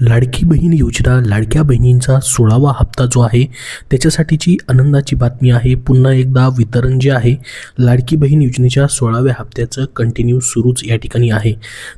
लाडकी बहीण योजना लाडक्या बहिणींचा सोळावा हप्ता जो आहे त्याच्यासाठीची आनंदाची बातमी आहे. पुन्हा एकदा वितरण जे आहे लाडकी बहीण योजनेच्या सोळाव्या हप्त्याचं कंटिन्यू सुरूच या ठिकाणी आहे.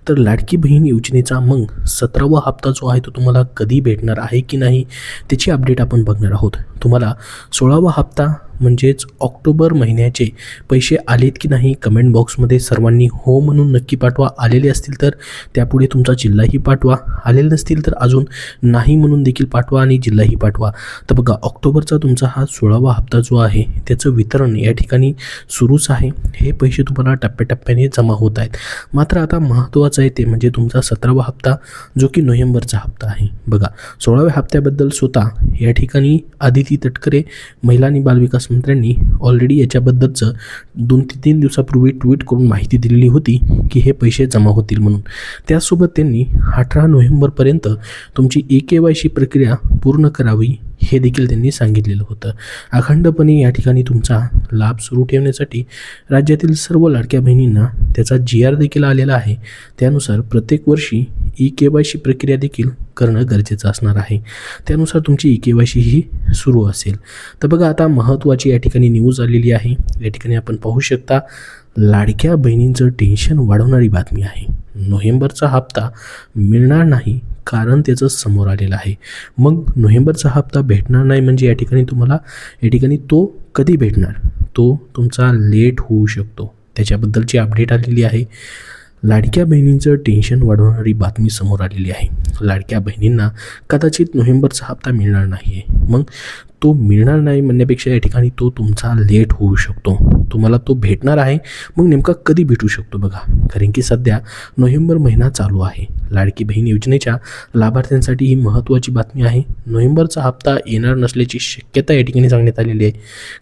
तर लाडकी बहीण योजनेचा मग सतरावा हप्ता जो आहे तो तुम्हाला कधी भेटणार आहे की नाही त्याची अपडेट आपण बघणार आहोत. तुम्हाला सोळावा हप्ता म्हणजेच ऑक्टोबर महिन्याचे पैसे आलेत की नाही कमेंट बॉक्समध्ये सर्वांनी हो म्हणून नक्की पाठवा. आलेले असतील तर त्यापुढे तुमचा जिल्हाही पाठवा. आलेले नसतील तर अजून नाही म्हणून देखील पाठवा आणि जिल्हाही पाठवा. तर बघा ऑक्टोबरचा तुमचा हा सोळावा हप्ता जो आहे त्याचं वितरण या ठिकाणी सुरूच आहे. हे पैसे तुम्हाला टप्प्याटप्प्याने जमा होत आहेत. मात्र आता महत्त्वाचं आहे ते म्हणजे तुमचा सतरावा हप्ता जो की नोव्हेंबरचा हप्ता आहे. बघा सोळाव्या हप्त्याबद्दल स्वतः या ठिकाणी आदिती तटकरे महिला आणि बालविकास मंत्र्यांनी ऑलरेडी याच्याबद्दलचं दोन ते तीन दिवसापूर्वी ट्विट करून माहिती दिलेली होती की हे पैसे जमा होतील म्हणून. त्यासोबत त्यांनी अठरा नोव्हेंबरपर्यंत तुमची ए के वाय सी प्रक्रिया पूर्ण करावी हे देखील त्यांनी सांगितलेलं होतं. अखंडपणे या ठिकाणी तुमचा लाभ सुरू ठेवण्यासाठी राज्यातील सर्व लाडक्या बहिणींना त्याचा जी आर देखील आलेला आहे. त्यानुसार प्रत्येक वर्षी ई के वाय सी प्रक्रिया देखील करणं गरजेचं असणार आहे. त्यानुसार तुमची ई के वाय सी ही सुरू असेल. तर बघा आता महत्त्वाची या ठिकाणी न्यूज आलेली आहे. या ठिकाणी आपण पाहू शकता लाडक्या बहिणींचं टेन्शन वाढवणारी बातमी आहे. नोव्हेंबरचा हप्ता मिळणार नाही कारण त्याचं समोर आलेलं आहे. मग नोव्हेंबरचा हप्ता भेटणार नाही म्हणजे या ठिकाणी तुम्हाला या ठिकाणी तो कधी भेटणार? तो तुमचा लेट होऊ शकतो. त्याच्याबद्दलची अपडेट आलेली आहे. लाडक्या बहिणींचं टेन्शन वाढवणारी बातमी समोर आलेली आहे. लाडक्या बहिणींना कदाचित नोव्हेंबरचा हप्ता मिळणार नाही आहे मग तो मिळणार नाही म्हणण्यापेक्षा या ठिकाणी तो तुमचा लेट होऊ शकतो. तुम्हाला तो भेटणार आहे. मग नेमका कधी भेटू शकतो बघा. कारण की सध्या नोव्हेंबर महिना चालू आहे. लाडकी बहीण योजनेच्या लाभार्थ्यांसाठी ही महत्त्वाची बातमी आहे. नोव्हेंबरचा हप्ता येणार नसल्याची शक्यता या ठिकाणी सांगण्यात आलेली आहे.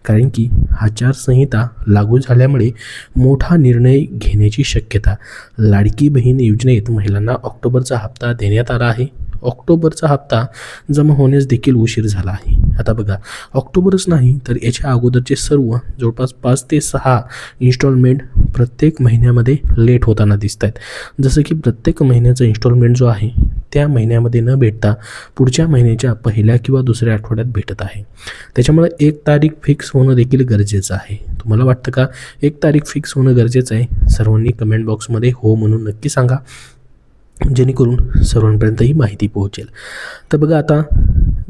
कारण की आचारसंहिता लागू झाल्यामुळे मोठा निर्णय घेण्याची शक्यता लाडकी बहीण योजनेत महिलांना ऑक्टोबरचा हप्ता देण्यात आला आहे. ऑक्टोबरचा हप्ता जमा होण्यास देखील उशीर झाला आहे. आता बघा ऑक्टोबरच नाही तर याच्या अगोदरचे सर्व जवळपास पाच ते सहा इन्स्टॉलमेंट प्रत्येक महिन्यामध्ये लेट होताना दिसत आहेत जसं की प्रत्येक महिन्याचा इन्स्टॉलमेंट जो आहे त्या महिन्यामध्ये न भेटता पुढच्या महिन्याच्या पहिल्या किंवा दुसऱ्या आठवड्यात भेटत आहे. त्याच्यामुळे एक तारीख फिक्स होणं देखील गरजेचं आहे. तुम्हाला वाटतं का? एक तारीख फिक्स होणं गरजेचं आहे? सर्वांनी कमेंट बॉक्समध्ये हो म्हणून नक्की सांगा. जेणेकरून सर्वांपर्यंत ही माहिती पोहोचेल. तर बघा आता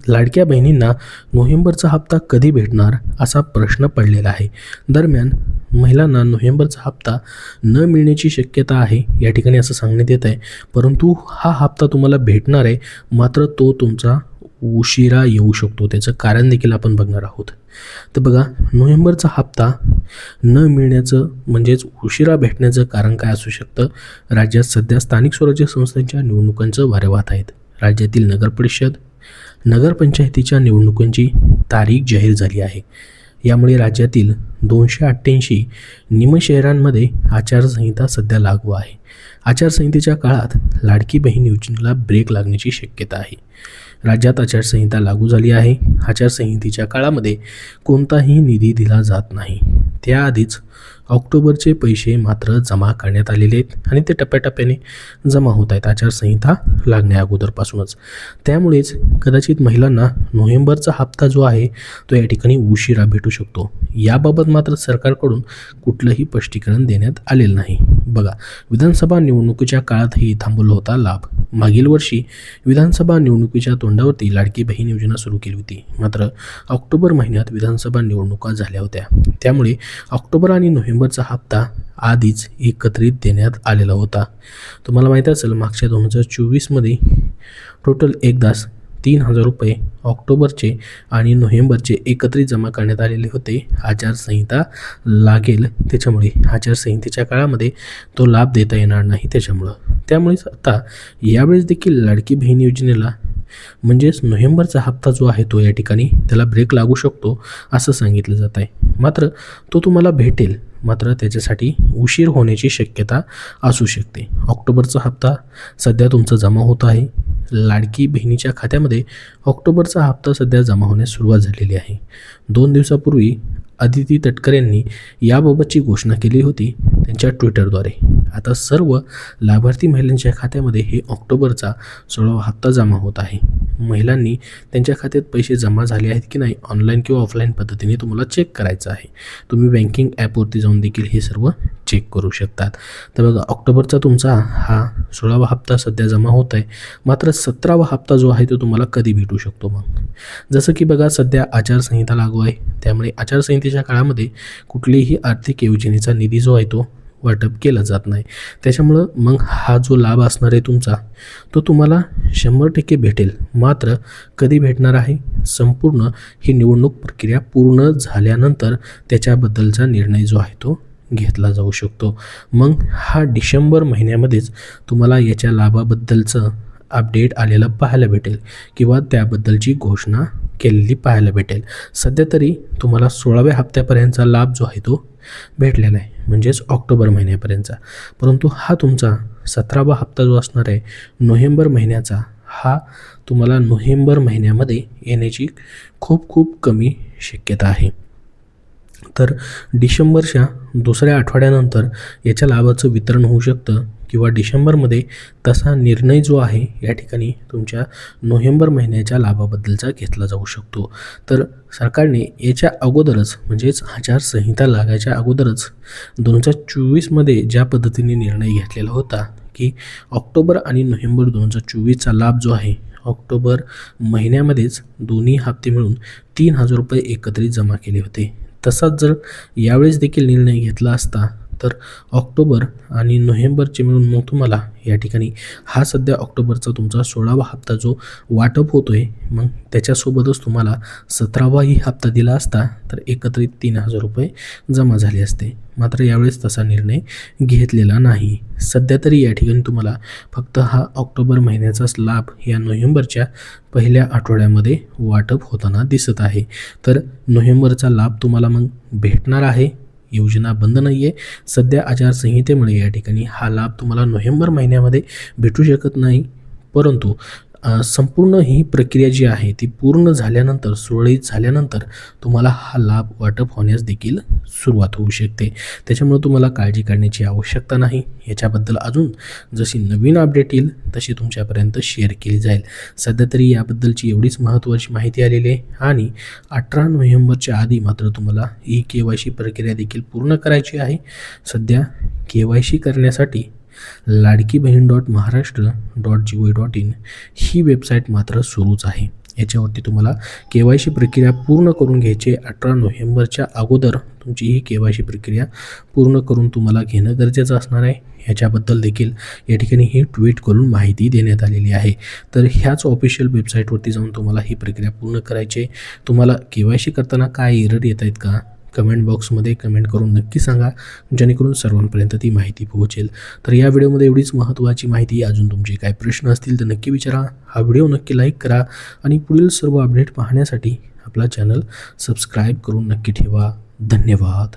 लाडक्या बहिणींना नोव्हेंबरचा हप्ता कधी भेटणार असा प्रश्न पडलेला आहे. दरम्यान महिलांना नोव्हेंबरचा हप्ता न मिळण्याची शक्यता आहे या ठिकाणी असं सांगण्यात येत आहे परंतु हा हप्ता तुम्हाला भेटणार आहे मात्र तो तुमचा उशिरा येऊ शकतो. त्याचं कारण देखील आपण बघणार आहोत. तर बघा नोव्हेंबरचा हप्ता न मिळण्याचं म्हणजेच उशिरा भेटण्याचं कारण काय असू शकतं? राज्यात सध्या स्थानिक स्वराज्य संस्थांच्या निवडणुकांचं वारे वाहत आहेत. राज्यातील नगरपरिषद नगरपंचायतीच्या निवडणुकांची तारीख जाहीर झाली आहे. यामुळे राज्यातील दोनशे अठ्ठ्याऐंशी निमशहरांमध्ये आचारसंहिता सध्या लागू आहे. आचारसंहितेच्या काळात लाडकी बहीण योजनेला ब्रेक लागण्याची शक्यता आहे. राज्यात आचारसंहिता लागू झाली आहे. आचारसंहितेच्या काळामध्ये कोणताही निधी दिला जात नाही. त्याआधीच ऑक्टोबरचे पैसे मात्र जमा करण्यात आलेले आहेत आणि ते टप्प्याटप्प्याने जमा होत आहेत. आचारसंहिता लागण्या अगोदरपासूनच. त्यामुळेच कदाचित महिलांना नोव्हेंबरचा हप्ता जो आहे तो या ठिकाणी उशिरा भेटू शकतो. याबाबत मात्र सरकारकडून कुठलंही स्पष्टीकरण देण्यात आलेलं नाही. बघा विधानसभा निवडणुकीच्या काळातही थांबवला होता लाभ. मागील वर्षी विधानसभा निवडणुकीच्या तोंडावरती लाडकी बहीण योजना सुरू केली होती. मात्र ऑक्टोबर महिन्यात विधानसभा निवडणुका झाल्या होत्या. त्यामुळे ऑक्टोबर आणि नोव्हेंबरचा हप्ता आधीच एकत्रित देण्यात आलेला होता. तुम्हाला माहीत असेल मागच्या दोन हजार चोवीसमध्ये टोटल एकदाच तीन हजार रुपये ऑक्टोबरचे आणि नोव्हेंबरचे एकत्रित जमा करण्यात आलेले होते. आचारसंहिता लागेल त्याच्यामुळे आचारसंहितेच्या काळामध्ये तो लाभ देता येणार नाही त्याच्यामुळं. त्यामुळेच आता यावेळेस देखील लाडकी बहीण योजनेला म्हणजेच नोव्हेंबरचा हप्ता जो आहे तो या ठिकाणी त्याला ब्रेक लागू शकतो असं सांगितलं जात आहे. मात्र तो तुम्हाला भेटेल. मात्र त्याच्यासाठी उशीर होण्याची शक्यता असू शकते. ऑक्टोबरचा हप्ता सध्या तुमचा जमा होत आहे. लाडकी बहिणीच्या खात्यामध्ये ऑक्टोबरचा हप्ता सध्या जमा होण्यास सुरुवात झालेली आहे. दोन दिवसापूर्वी अदिती तटकर यांनी याबाबतची घोषणा केली होती त्यांच्या ट्विटरद्वारे. आता सर्व लाभार्थी महिलांच्या खात्यामध्ये हे ऑक्टोबरचा सोळावा हप्ता जमा होत आहे. महिलांनी त्यांच्या खात्यात पैसे जमा झाले आहेत की नाही ऑनलाईन किंवा ऑफलाईन पद्धतीने तुम्हाला चेक करायचं आहे. तुम्ही बँकिंग ॲपवरती जाऊन देखील हे सर्व चेक करू शकतात. तर बघा ऑक्टोबरचा तुमचा हा सोळावा हप्ता सध्या जमा होत आहे. मात्र सतरावा हप्ता जो आहे तो तुम्हाला कधी भेटू शकतो मग? जसं की बघा सध्या आचारसंहिता लागू आहे. त्यामुळे आचारसंहितेच्या काळामध्ये कुठलीही आर्थिक योजनेचा निधी जो आहे तो वाटप केलं जात नाही. त्याच्यामुळं मग हा जो लाभ असणार आहे तुमचा तो तुम्हाला शंभर टक्के भेटेल. मात्र कधी भेटणार आहे? संपूर्ण ही निवडणूक प्रक्रिया पूर्ण झाल्यानंतर त्याच्याबद्दलचा निर्णय जो आहे तो घेतला जाऊ शकतो. मग हा डिसेंबर महिन्यामध्येच तुम्हाला याच्या लाभाबद्दलचं अपडेट आलेलं पाहायला भेटेल किंवा त्याबद्दलची घोषणा केलेली पाहायला भेटेल. सध्या तरी तुम्हाला सोळाव्या हप्त्यापर्यंतचा लाभ जो आहे तो भेटलेला आहे म्हणजेच ऑक्टोबर महिन्यापर्यंतचा. परंतु हा तुमचा सतरावा हप्ता जो असणार आहे नोव्हेंबर महिन्याचा हा तुम्हाला नोव्हेंबर महिन्यामध्ये येण्याची खूप खूप कमी शक्यता आहे. तर डिसेंबरच्या दुसऱ्या आठवड्यानंतर याच्या लाभाचं वितरण होऊ शकतं. किंवा डिसेंबरमध्ये तसा निर्णय जो आहे या ठिकाणी तुमच्या नोव्हेंबर महिन्याच्या लाभाबद्दलचा घेतला जाऊ शकतो. तर सरकारने याच्या अगोदरच म्हणजेच आचारसंहिता लागायच्या अगोदरच दोन हजार चोवीसमध्ये ज्या पद्धतीने निर्णय घेतलेला होता की ऑक्टोबर आणि नोव्हेंबर दोन हजार चोवीसचा लाभ जो आहे ऑक्टोबर महिन्यामध्येच दोन्ही हप्ते मिळून तीन हजार रुपये एकत्रित जमा केले होते. तसाच जर यावेळेस देखील निर्णय घेतला असता तर ऑक्टोबर आणि नोव्हेंबरचे मिळून मग तुम्हाला या ठिकाणी हा सध्या ऑक्टोबरचा तुमचा सोळावा हप्ता जो वाटप होतो आहे मग त्याच्यासोबतच तुम्हाला सतरावाही हप्ता दिला असता तर एकत्रित तीन हजार रुपये जमा झाले असते. मात्र यावेळेस तसा निर्णय घेतलेला नाही. सध्या तरी या ठिकाणी तुम्हाला फक्त हा ऑक्टोबर महिन्याचाच लाभ या नोव्हेंबरच्या पहिल्या आठवड्यामध्ये वाटप होताना दिसत आहे. तर नोव्हेंबरचा लाभ तुम्हाला मग भेटणार आहे. योजना बंद नाही आहे सध्या आचारसंहितेमुळे या ठिकाणी हा लाभ तुम्हाला नोव्हेंबर महिन्यामध्ये भेटू शकत नाही. परंतु संपूर्ण ही प्रक्रिया जी आहे ती पूर्ण झाल्यानंतर सुरळीत झाल्यानंतर तुम्हाला हा लाभ वाटप होण्यास देखील सुरुवात होऊ शकते. त्याच्यामुळे तुम्हाला काळजी करण्याची आवश्यकता नाही. याच्याबद्दल अजून जशी नवीन अपडेट येईल तशी तुमच्यापर्यंत शेअर केली जाईल. सध्या तरी याबद्दलची एवढीच महत्त्वाची माहिती आलेली आहे. आणि अठरा नोव्हेंबरच्या आधी मात्र तुम्हाला ई के वाय सी प्रक्रिया देखील पूर्ण करायची आहे. सध्या के वाय सी करण्यासाठी Ladki Bahin dot Maharashtra dot G O dot in he website मात्र सुरूच आहे. याच्यावरती तुम्हाला के वाय सी प्रक्रिया पूर्ण करून घ्यायची अठरा नोव्हेंबरच्या अगोदर तुमची ही के वाय सी प्रक्रिया पूर्ण करून तुम्हाला घेणं गरजेचं असणार आहे. ह्याच्याबद्दल देखील या ठिकाणी ही ट्विट करून माहिती देण्यात आलेली आहे. तर ह्याच ऑफिशियल वेबसाईटवरती जाऊन तुम्हाला ही प्रक्रिया पूर्ण करायची आहे. तुम्हाला के वाय सी करताना काय एरर येत आहेत का? कमेंट बॉक्समध्ये कमेंट करून नक्की सांगा जेणेकरून सर्वांपर्यंत ती माहिती पोहोचेल. तर या व्हिडिओमध्ये एवढीच महत्त्वाची माहिती अजून तुमचे काय प्रश्न असतील तर नक्की विचारा. हा व्हिडिओ नक्की लाईक करा आणि पुढील सर्व अपडेट पाहण्यासाठी आपला चॅनल सबस्क्राईब करून नक्की ठेवा. धन्यवाद.